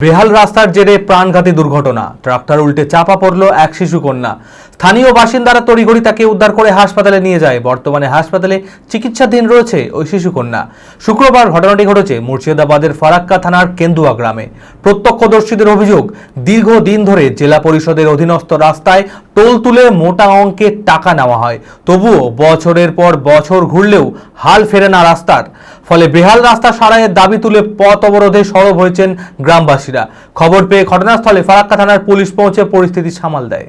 বেহাল রাস্তার জেরে প্রাণঘাতী দুর্ঘটনা। ট্রাক্টর উল্টে চাপা পড়ল এক শিশু কন্যা স্থানীয় বাসিন্দারা তড়িঘড়ি তাকে উদ্ধার করে হাসপাতালে নিয়ে যায়। বর্তমানে হাসপাতালে চিকিৎসাধীন রয়েছে ওই শিশু কন্যা শুক্রবার ঘটনাটি ঘটেছে মুর্শিদাবাদের ফারাক্কা থানার কেন্দুয়া গ্রামে। প্রত্যক্ষদর্শীদের অভিযোগ, দীর্ঘদিন ধরে জেলা পরিষদের অধীনস্থ রাস্তায় টোল তুলে মোটা অঙ্কের টাকা নেওয়া হয়। তবুও বছরের পর বছর ঘুরলেও হাল ফেরে না রাস্তার। ফলে বেহাল রাস্তা সারাইয়ের দাবি তুলে পথ অবরোধে সরব হয়েছেন গ্রামবাসীরা। খবর পেয়ে ঘটনাস্থলে ফারাক্কা থানার পুলিশ পৌঁছে পরিস্থিতি সামাল দেয়।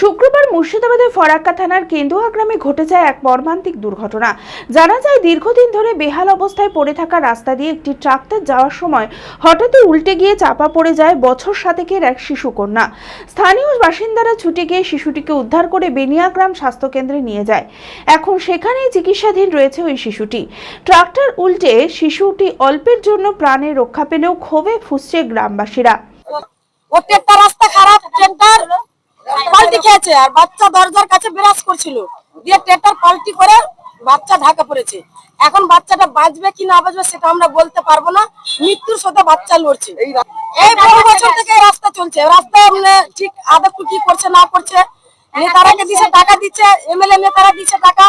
শুক্রবার মুর্শিদাবাদের ফরাক্কা থানার কেন্দুয়া গ্রামে ঘটে যায় এক মর্মান্তিক দুর্ঘটনা। জানা যায়, দীর্ঘদিন ধরে বেহাল অবস্থায় পড়ে থাকা রাস্তা দিয়ে একটি ট্রাক্টর যাওয়ার সময় হঠাৎই উল্টে গিয়ে চাপা পড়ে যায় বছর সাতেকের এক শিশু কন্যা স্থানীয় বাসিন্দারা ছুটে গিয়ে শিশুটিকে উদ্ধার করে বেনিয়াগ্রাম স্বাস্থ্যকেন্দ্রে নিয়ে যায়। এখন সেখানেই চিকিৎসাধীন রয়েছে ওই শিশুটি। ট্রাক্টর উল্টে শিশুটি অল্পের জন্য প্রাণে রক্ষা পেলেও ক্ষোভে ফুসছে গ্রামবাসীরা। খারাপ ট্রেনটার পাল্টি খেয়েছে আর বাচ্চা দরজার কাছে বিরাজ করছিল। দিয়ে ট্রেনটার পাল্টি করে বাচ্চা ঢাকা পড়েছে। এখন বাচ্চাটা বাঁচবে কি না বাঁচবে সেটা আমরা বলতে পারব না। মৃত্যুর সাথে বাচ্চা লড়ছে। এই বহু বছর থেকে রাস্তা চলছে। রাস্তা ঠিক আদৌ কি করছে না করছে? নেতারাকে দিছে টাকা দিচ্ছে এমএলএ নেতারা দিচ্ছে টাকা।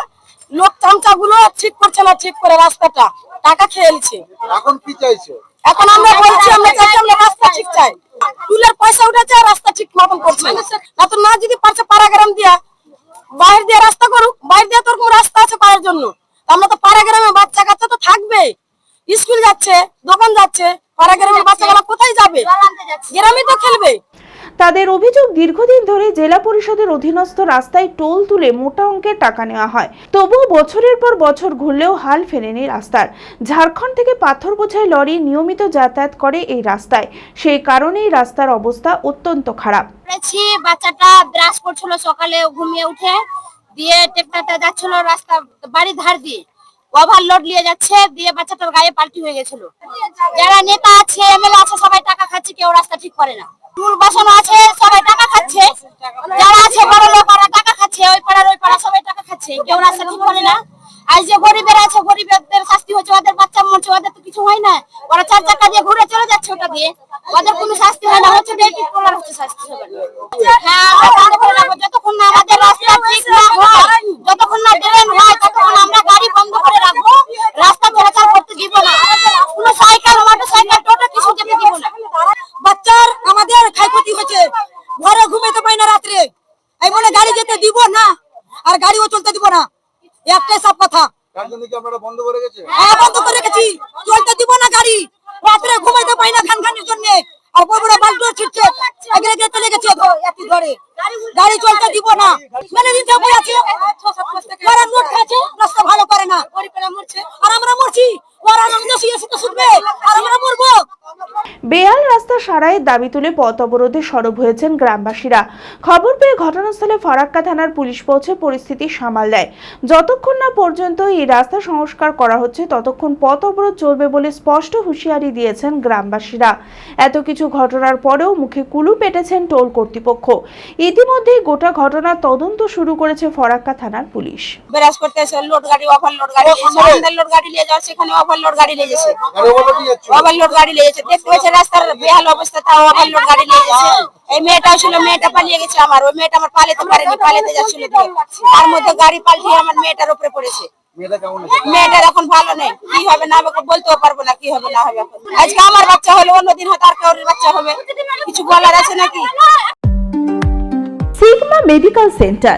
লোক চামচা গুলো ঠিক করছে না ঠিক করে রাস্তাটা। টাকা খেয়ে নিচ্ছে। এখন কি চাইছো? এখন আমরা বলছি আমরা চাইছি আমরা রাস্তা ঠিক চাই। টুলের পয়সা উঠেছে রাস্তা ঠিক মতন করছে না। তো না যদি পারছে পাড়াগ্রাম দিয়া বাইরে দিয়ে রাস্তা করুক বাইরে দিয়ে তোর কোনো রাস্তা আছে পায়ের জন্য। আমরা তো পাড়াগ্রামে বাচ্চা কাচ্চা তো থাকবে। স্কুল যাচ্ছে দোকান যাচ্ছে পাড়াগ্রামের বাচ্চাগুলো কোথায় যাবে? গ্রামে তো খেলবে। তাদের অভিযোগ দীর্ঘদিন ধরে জেলা পরিষদের অধীনস্থ রাস্তায় টোল তুলে মোটা অঙ্কের টাকা নেওয়া হয়। তবুও বছরের পর বছর ঘুরলেও হাল ফেরেনি রাস্তার। ঝাড়খণ্ড থেকে পাথর বোঝাই লরি নিয়মিত যাতায়াত করে এই রাস্তায়। সেই কারণেই রাস্তার অবস্থা অত্যন্ত খারাপ। বাচ্চাটা ব্রাশ করছিল সকালে, ঘুমিয়ে উঠে, দিয়ে ট্রেক্টরটা যাচ্ছিল রাস্তা বাড়ি ধার দিয়ে। ওভারলোড নিয়ে যাচ্ছে, দিয়ে বাচ্চাটার গায়ে পাল্টি হয়ে গেছিল। যারা নেতা আছে, এমএলএ আছে, সবাই টাকা খাচ্ছে, কেউ রাস্তা ঠিক করে না। টুল বসানো আছে, সবাই টাকা খাচ্ছে। যারা আছে বড় লোক টাকা খাচ্ছে, ওই পাড়ার ওই পাড়া সবাই টাকা খাচ্ছে। কেউ রাস্তা ঠিক করে না। আর যে গরিবের আছে, গরিবদের শাস্তি হচ্ছে, ওদের বাচ্চা মরছে, ওদের তো কিছু হয় না। ওরা চার চাকা দিয়ে ঘুরে চলে যাচ্ছে ওটা দিয়ে। ওদের কোনো শাস্তি হয় না হচ্ছে ডেটি করার হচ্ছে শাস্তি সবার। হ্যাঁ যতক্ষণ না আমাদের রাস্তা ঠিক না হয়, যতক্ষণ না ড্রেন হয় ততক্ষণ আমরা গাড়ি বন্ধ করে রাখব রাস্তা চলাচল করতে দিব না কোনো সাইকেল মোটর সাইকেল টোটো কিছু যেতে দিব না বাচ্চার আমাদের ক্ষয়ক্ষতি হয়েছে ঘরে ঘুমাতে পাই না রাত্রে এই যেতে দিব না? আর গাড়িও চলতে দিব না। একটাই সব কথা। বন্ধ করে হ্যাঁ বন্ধ করে রেখেছি। চলতে দিব না গাড়ি। রাত্রে ঘুমাইতে পাই না খান খানের জন্য। আর বড় বড় ছিটছে। আগে আগে চলে গেছে একই ধরে গাড়ি চলতে দিব না। মেনে দিতে বই আছে। ওরা নোট খাচ্ছে রাস্তা ভালো করে না। আর আমরা মরছি। ওরা শুনবে। আর আমরা মরবো। বেহাল রাস্তা সারাইয়ের দাবি তুলে পথ অবরোধে সরব হয়েছেন গ্রামবাসীরা। খবর পেয়ে ঘটনাস্থলে ফারাক্কা থানার পুলিশ পৌঁছে পরিস্থিতি সামাল দেয়। যতক্ষণ না পর্যন্ত এই রাস্তা সংস্কার করা হচ্ছে ততক্ষণ পথ অবরোধ চলবে বলে স্পষ্ট হুঁশিয়ারি দিয়েছেন গ্রামবাসীরা। এত কিছু ঘটনার পরেও মুখে কুলু পেটেছেন টোল কর্তৃপক্ষ। ইতিমধ্যেই গোটা ঘটনার তদন্ত শুরু করেছে ফরাক্কা থানার পুলিশ। লোড গাড়ি ওভারলোড গাড়ি লোড গাড়ি নিয়ে যাচ্ছে এখানে ওভারলোড গাড়ি নিয়ে গাড়ি বলো কি যাচ্ছ। ওভারলোড গাড়ি নিয়ে যাচ্ছে। দেখতে পাচ্ছে রাস্তার বেহাল অবস্থা তাও ওভারলোড গাড়ি নিয়ে যাচ্ছে এই মেয়েটাও ছিল মেয়েটা পালিয়ে গেছে আমার ওই মেয়েটা আমার পালাতে পারেনি পালাতে যাচ্ছিল তার মধ্যে গাড়ি পাল্টিয়ে আমার মেয়েটার উপরে পড়েছে। মেয়েটার এখন ভালো নেই। কি হবে না হবে বলতেও পারব না কি হবে না হবে এখন। আজকে আমার বাচ্চা হলো অন্যদিন হয়তো আর কারোর বাচ্চা হবে। কিছু বলার আছে নাকি? Sigma medical centre